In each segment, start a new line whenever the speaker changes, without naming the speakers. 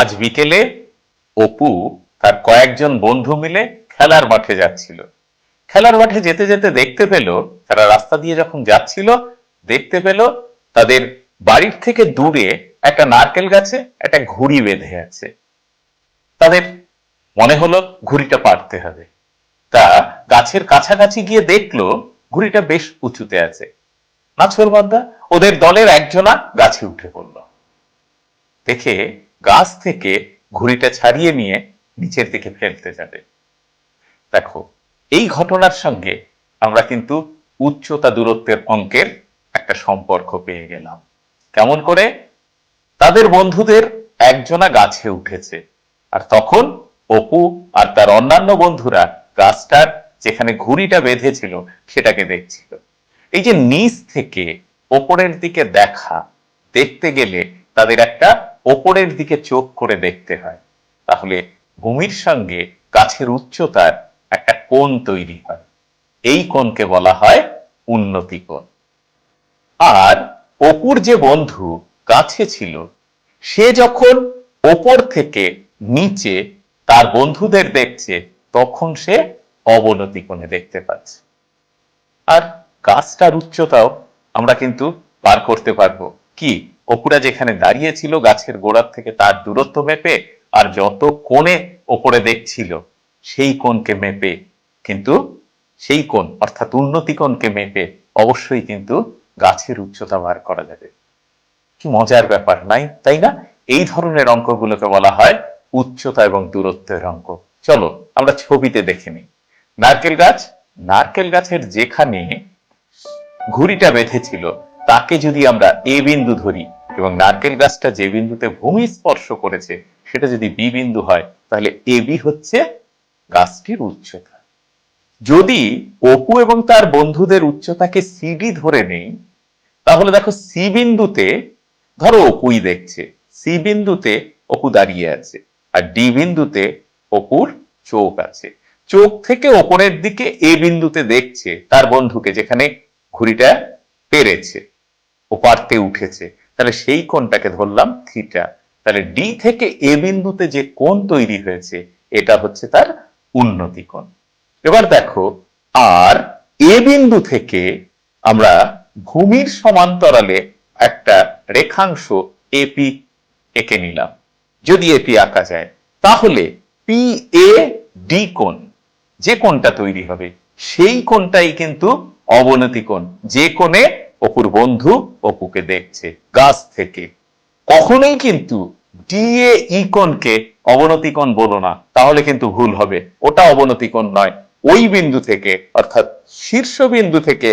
আজ বিকেলে অপু তার কয়েকজন বন্ধু মিলে খেলার মাঠে যাচ্ছিল। খেলার মাঠে যেতে যেতে দেখতে পেল, তারা রাস্তা দিয়ে যখন যাচ্ছিল, দেখতে পেল তাদের বাড়ির থেকে দূরে একটা নারকেল গাছে একটা ঘুড়ি বেঁধে আছে। তাদের মনে হলো ঘুড়িটা পারতে হবে। তা গাছের কাছাকাছি গিয়ে দেখল ঘুড়িটা বেশ উঁচুতে আছে। নাচর বান্দা ওদের দলের একজনা গাছে উঠে পড়ল। দেখে গাছ থেকে ঘুড়িটা ছাড়িয়ে নিয়ে নিচের দিকে ফেলতে যাবে। দেখো, এই ঘটনার সঙ্গে আমরা কিন্তু উচ্চতা দূরত্বের অঙ্কের একটা সম্পর্ক পেয়ে গেলাম। কেমন করে? তাদের বন্ধুদের একজনা গাছে উঠেছে আর তখন অপু আর তার অন্যান্য বন্ধুরা গাছটার যেখানে ঘুড়িটা বেঁধেছিল সেটাকে দেখছিল। এই যে নিচ থেকে ওপরের দিকে দেখা দেখতে গেলে তাদের একটা ওপরের দিকে চোখ করে দেখতে হয়। তাহলে ভূমির সঙ্গে গাছের উচ্চতার একটা কোণ তৈরি হয়। এই কোণকে বলা হয় উন্নতি কোণ। আর অপুর যে বন্ধু কাছে ছিল, সে যখন ওপর থেকে নিচে তার বন্ধুদের দেখছে, তখন সে অবনতি কোণে দেখতে পাচ্ছে। আর গাছটার উচ্চতাও আমরা কিন্তু পার করতে পারব। কি? অপুরা যেখানে দাঁড়িয়ে ছিল গাছের গোড়ার থেকে তার দূরত্ব মেপে আর যত কোণে ওপরে দেখছিল, সেই কোণকে মেপে কিন্তু সেই কোণ অর্থাৎ উন্নতি কোণকে মেপে অবশ্যই কিন্তু গাছের উচ্চতা বার করা যাবে। কি মজার ব্যাপার, নাই? তাই না? এই ধরনের অঙ্কগুলোকে বলা হয় উচ্চতা এবং দূরত্বের অঙ্ক। চলো, আমরা ছবিতে দেখে নিই। নারকেল গাছ, নারকেল গাছের যেখানে ঘুড়িটা বেঁধেছিল তাকে যদি আমরা এ বিন্দু ধরি এবং নারকেল গাছটা যে বিন্দুতে ভূমি স্পর্শ করেছে, সেটা যদি বি বিন্দু হয়, তাহলে এ বি হচ্ছে গাছটির উচ্চতা। যদি অপু এবং তার বন্ধুদের উচ্চতাকে সিডি ধরে নেই, তাহলে দেখো সি বিন্দুতে, ধরো অপুই দেখছে, সি বিন্দুতে অপু দাঁড়িয়ে আছে, আর ডি বিন্দুতে অপুর চোখ আছে। চোখ থেকে ওপরের দিকে এ বিন্দুতে দেখছে তার বন্ধুকে, যেখানে ঘুড়িটা পেরেছে। ও পারতে উঠেছে। তাহলে সেই কোণটাকে ধরলাম থিটা তাহলে ডি থেকে এ বিন্দুতে যে কোণ তৈরি হয়েছে, এটা হচ্ছে তার উন্নতি কোণ। এবার দেখো, আর এ বিন্দু থেকে আমরা ভূমির সমান্তরালে একটা রেখাংশ এপি এঁকে নিলাম। যদি এপি আঁকা যায়, তাহলে পি এ ডি কোণ, যে কোণটা তৈরি হবে, সেই কোণটাই কিন্তু অবনতি কোণ। যে কোণে অপুর বন্ধু অপুকে দেখছে গাছ থেকে। কখনোই কিন্তু ডিএ ই কোণকে অবনতি বলো না, তাহলে কিন্তু ভুল হবে। ওটা অবনতি কোণ নয়। ওই বিন্দু থেকে, অর্থাৎ শীর্ষ বিন্দু থেকে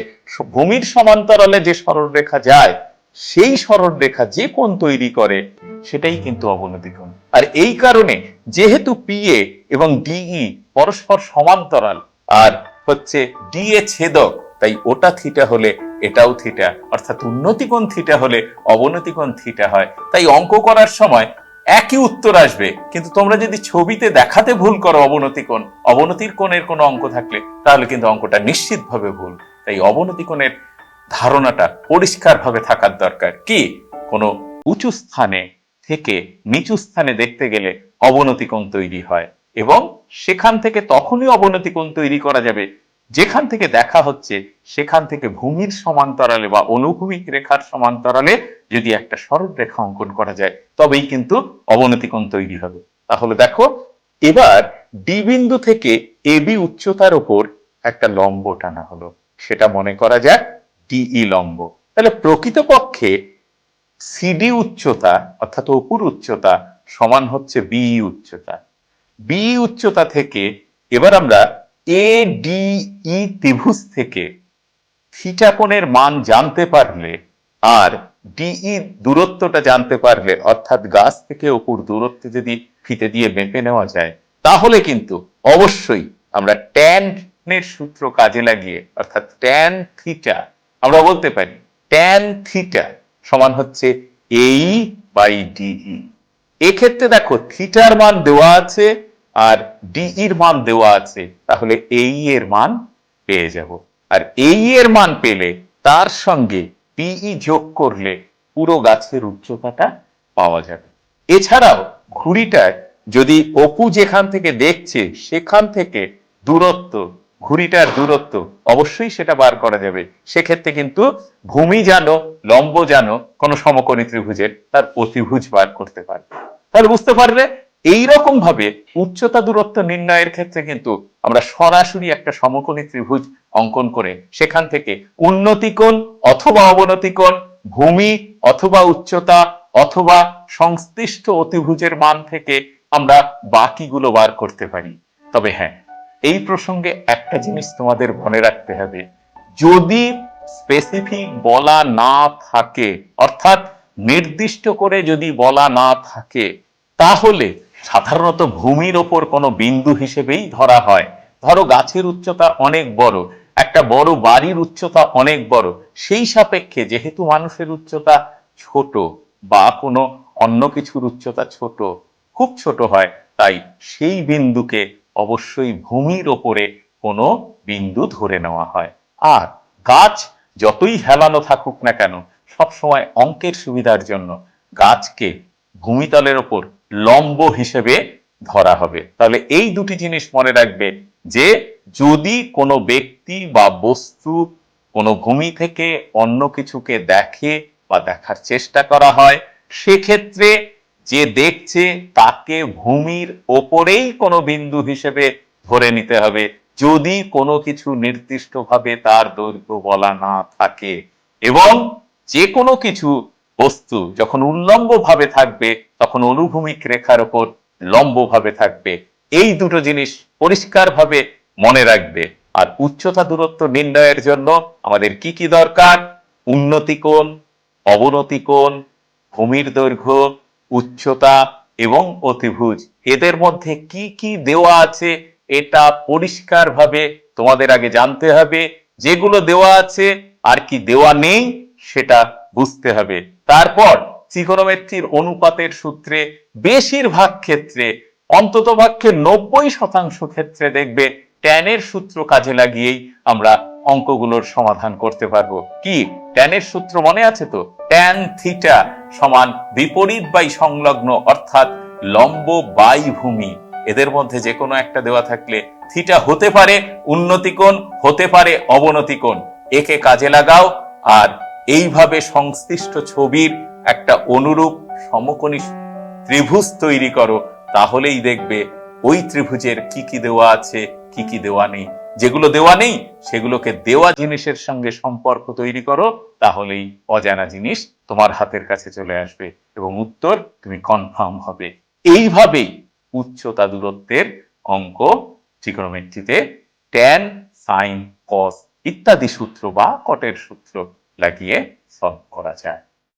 ভূমির সমান্তরালে যে সরলরেখা যায়, সেই সরলরেখা যে কোণ তৈরি করে, সেটাই কিন্তু অবনতি কোণ আর এই কারণে যেহেতু পিএ এবং ডিই পরস্পর সমান্তরাল, আর হচ্ছে ডিএ ছেদক, তাই ওটা থিটা হলে এটাও থিটা অর্থাৎ উন্নতি কোণ থিটা হলে অবনতি কোণ থিটা হয়। তাই অঙ্ক করার সময় একই উত্তর আসবে, কিন্তু তোমরা যদি ছবিতে দেখাতে ভুল করো অবনতি কোণ, অবনতির কোণের কোনো অঙ্ক থাকলে তাহলে কিন্তু অঙ্কটা নিশ্চিতভাবে ভুল। তাই অবনতি কোণের ধারণাটা পরিষ্কারভাবে থাকার দরকার। কি? কোনো উঁচু স্থানে থেকে নিচু স্থানে দেখতে গেলে অবনতি কোণ তৈরি হয় এবং সেখান থেকে তখনই অবনতি কোণ তৈরি করা যাবে যেখান থেকে দেখা হচ্ছে, সেখান থেকে ভূমির সমান্তরালে বা অনুভূমিক রেখার সমান্তরালে যদি একটা সরল রেখা অঙ্কন করা যায়, তবেই কিন্তু অবনতি কোণ তৈরি হবে। তাহলে দেখো, এবার ডি বিন্দু থেকে এবি উচ্চতার উপর একটা লম্ব টানা হলো। সেটা মনে করা যাক ডিই লম্ব। তাহলে প্রকৃতপক্ষে সিডি উচ্চতা, অর্থাৎ অপুর উচ্চতা, সমান হচ্ছে বিই উচ্চতা। বি উচ্চতা থেকে এবার আমরা এ ডি ই ত্রিভুজ থেকে থিটা মান জানতে পারলে আর ডিই দূরত্বটা জানতে পারলে, অর্থাৎ গাছ থেকে অপুর দূরত্ব যদি ফিতে দিয়ে মেপে নেওয়া যায়, তাহলে কিন্তু অবশ্যই আমরা ট্যানের সূত্র কাজে লাগিয়ে, অর্থাৎ ট্যান থিটা আমরা বলতে পারি ট্যান থিটা সমান হচ্ছে এই বাই ডিই এক্ষেত্রে দেখো থিটার মান দেওয়া আছে আর ডিইর মান দেওয়া আছে, তাহলে এই এর মান পেয়ে যাব। আর এই এর মান পেলে তার সঙ্গে পিই যোগ করলে পুরো গাছের উচ্চতাটা পাওয়া যাবে। এছাড়াও ঘুড়িটায় যদি অপু যেখান থেকে দেখছে, সেখান থেকে দূরত্ব, ঘুড়িটার দূরত্ব অবশ্যই সেটা বার করা যাবে। সেক্ষেত্রে কিন্তু ভূমি জানো, লম্ব জানো, কোন সমকোণী ত্রিভুজের তার অতিভুজ বার করতে পারবে। তাহলে বুঝতে পারলে এইরকম ভাবে উচ্চতা দূরত্ব নির্ণয়ের ক্ষেত্রে কিন্তু আমরা সরাসরি একটা সমকোণী ত্রিভুজ অঙ্কন করে সেখান থেকে উন্নতি কোণ অথবা অবনতি কোণ, ভূমি অথবা উচ্চতা অথবা সংশ্লিষ্ট অতিভুজের মান থেকে আমরা বাকিগুলো বার করতে পারি। তবে হ্যাঁ এই প্রসঙ্গে একটা জিনিস তোমাদের মনে রাখতে হবে। যদি স্পেসিফিক বলা না থাকে, অর্থাৎ নির্দিষ্ট করে যদি বলা না থাকে, তাহলে সাধারণত ভূমির ওপর কোনো বিন্দু হিসেবেই ধরা হয়। ধরো গাছের উচ্চতা অনেক বড়, একটা বড় বাড়ির উচ্চতা অনেক বড়, সেই সাপেক্ষে যেহেতু মানুষের উচ্চতা ছোট বা কোনো অন্য কিছুর উচ্চতা ছোট, খুব ছোট হয়, তাই সেই বিন্দুকে অবশ্যই ভূমির ওপরে কোনো বিন্দু ধরে নেওয়া হয়। আর গাছ যতই হেলানো থাকুক না কেন, সবসময় অঙ্কের সুবিধার জন্য গাছকে ভূমিতলের ওপর লম্ব হিসেবে ধরা হবে। তাহলে এই দুটি জিনিস মনে রাখবে যে, যদি কোনো ব্যক্তি বা বস্তু কোনো ভূমি থেকে অন্য কিছুকে দেখে বা দেখার চেষ্টা করা হয়, সেক্ষেত্রে যে দেখছে তাকে ভূমির ওপরেই কোনো বিন্দু হিসেবে ধরে নিতে হবে। যদি কোনো কিছু নির্দিষ্টভাবে তার দৈর্ঘ্য বলা না থাকে এবং যে কোনো কিছু বস্তু যখন উল্লম্ব ভাবে থাকবে, তখন অনুভূমিক রেখার ওপর লম্ব ভাবে থাকবে। এই দুটো জিনিস পরিষ্কারভাবে মনে রাখবে। আর উচ্চতা দূরত্ব নির্ণয়ের জন্য আমাদের কি কি দরকার? উন্নতি কোণ, অবনতি কোণ, ভূমির দৈর্ঘ্য, উচ্চতা এবং অতিভুজ। এদের মধ্যে কি কি দেওয়া আছে, এটা পরিষ্কারভাবে তোমাদের আগে জানতে হবে। যেগুলো দেওয়া আছে, আর কি দেওয়া নেই, সেটা বুঝতে হবে। তারপর ত্রিকোণমিতির অনুপাতের সূত্রে বেশিরভাগ ক্ষেত্রে অন্তত পক্ষে নব্বই শতাংশ ক্ষেত্রে দেখবে ট্যানের সূত্র কাজে লাগিয়েই আমরা অঙ্কগুলোর সমাধান করতে পারব। কি? ট্যানের সূত্র মনে আছে তো? ট্যান থিটা সমান বিপরীত বাই সংলগ্ন, অর্থাৎ লম্ব বাই ভূমি এদের মধ্যে যে কোনো একটা দেওয়া থাকলে থিটা হতে পারে, উন্নতিকোণ হতে পারে, অবনতিকোণ। একে কাজে লাগাও আর এইভাবে সংশ্লিষ্ট ছবির একটা অনুরূপ সমকোণী ত্রিভুজ তৈরি করো, তাহলেই দেখবে ওই ত্রিভুজের কি কি দেওয়া আছে, কি কি দেওয়া নেই। যেগুলো দেওয়া নেই, সেগুলোকে দেওয়া জিনিসের সঙ্গে সম্পর্ক তৈরি করো, তাহলেই অজানা জিনিস তোমার হাতের কাছে চলে আসবে এবং উত্তর তুমি কনফার্ম হবে। এইভাবেই উচ্চতা দূরত্বের অঙ্ক ট্রিগোনোমেট্রিতে ট্যান সাইন কস ইত্যাদি সূত্র বা কটের সূত্র লাগিয়ে সলভ করা যায়।